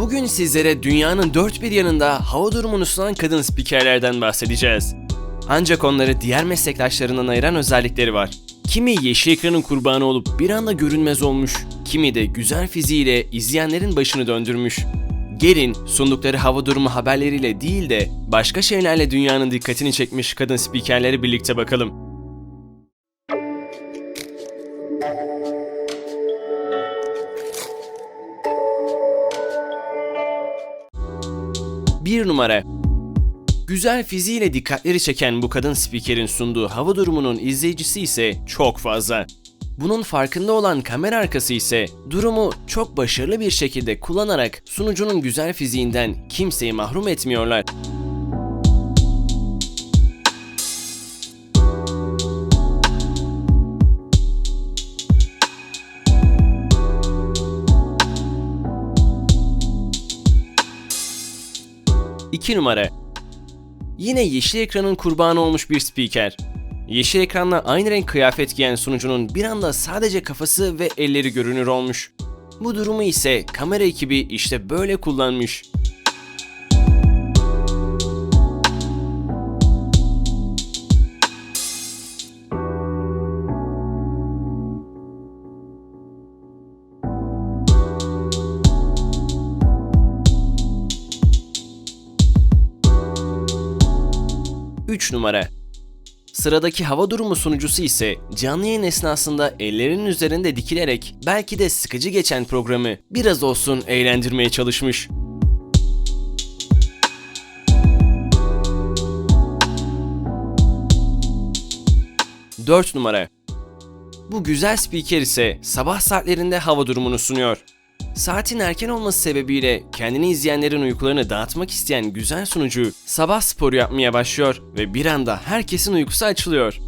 Bugün sizlere dünyanın dört bir yanında hava durumunu sunan kadın spikerlerden bahsedeceğiz. Ancak onları diğer meslektaşlarından ayıran özellikleri var. Kimi yeşil ekranın kurbanı olup bir anda görünmez olmuş, kimi de güzel fiziğiyle izleyenlerin başını döndürmüş. Gelin sundukları hava durumu haberleriyle değil de başka şeylerle dünyanın dikkatini çekmiş kadın spikerleri birlikte bakalım. Bir numara Güzel fiziğiyle dikkatleri çeken bu kadın spikerin sunduğu hava durumunun izleyicisi ise çok fazla. Bunun farkında olan kamera arkası ise durumu çok başarılı bir şekilde kullanarak sunucunun güzel fiziğinden kimseyi mahrum etmiyorlar. İki numara Yine yeşil ekranın kurbanı olmuş bir spiker. Yeşil ekranla aynı renk kıyafet giyen sunucunun bir anda sadece kafası ve elleri görünür olmuş. Bu durumu ise kamera ekibi işte böyle kullanmış. Üç numara Sıradaki hava durumu sunucusu ise canlı yayın esnasında ellerinin üzerinde dikilerek belki de sıkıcı geçen programı biraz olsun eğlendirmeye çalışmış. Dört numara Bu güzel spiker ise sabah saatlerinde hava durumunu sunuyor. Saatin erken olması sebebiyle kendini izleyenlerin uykularını dağıtmak isteyen güzel sunucu sabah sporu yapmaya başlıyor ve bir anda herkesin uykusu açılıyor.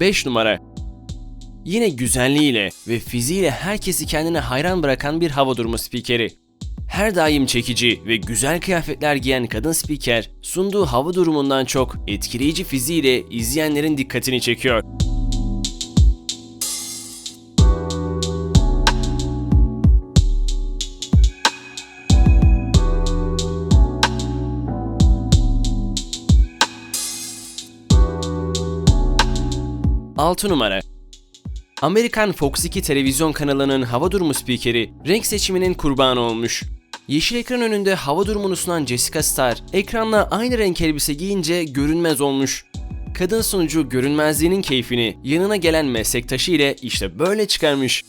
Beş numara Yine güzelliğiyle ve fiziğiyle herkesi kendine hayran bırakan bir hava durumu spikeri. Her daim çekici ve güzel kıyafetler giyen kadın spiker sunduğu hava durumundan çok etkileyici fiziğiyle izleyenlerin dikkatini çekiyor. Altı numara Amerikan Fox 2 televizyon kanalının hava durumu spikeri renk seçiminin kurbanı olmuş. Yeşil ekran önünde hava durumunu sunan Jessica Star, ekranla aynı renk elbise giyince görünmez olmuş. Kadın sunucu görünmezliğinin keyfini yanına gelen meslektaşı ile işte böyle çıkarmış.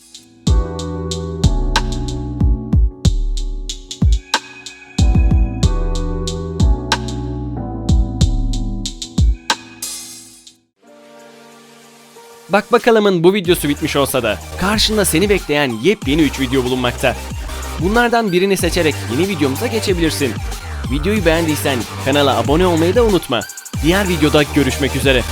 Bak bakalımın bu videosu bitmiş olsa da karşında seni bekleyen yepyeni 3 video bulunmakta. Bunlardan birini seçerek yeni videomuza geçebilirsin. Videoyu beğendiysen kanala abone olmayı da unutma. Diğer videoda görüşmek üzere.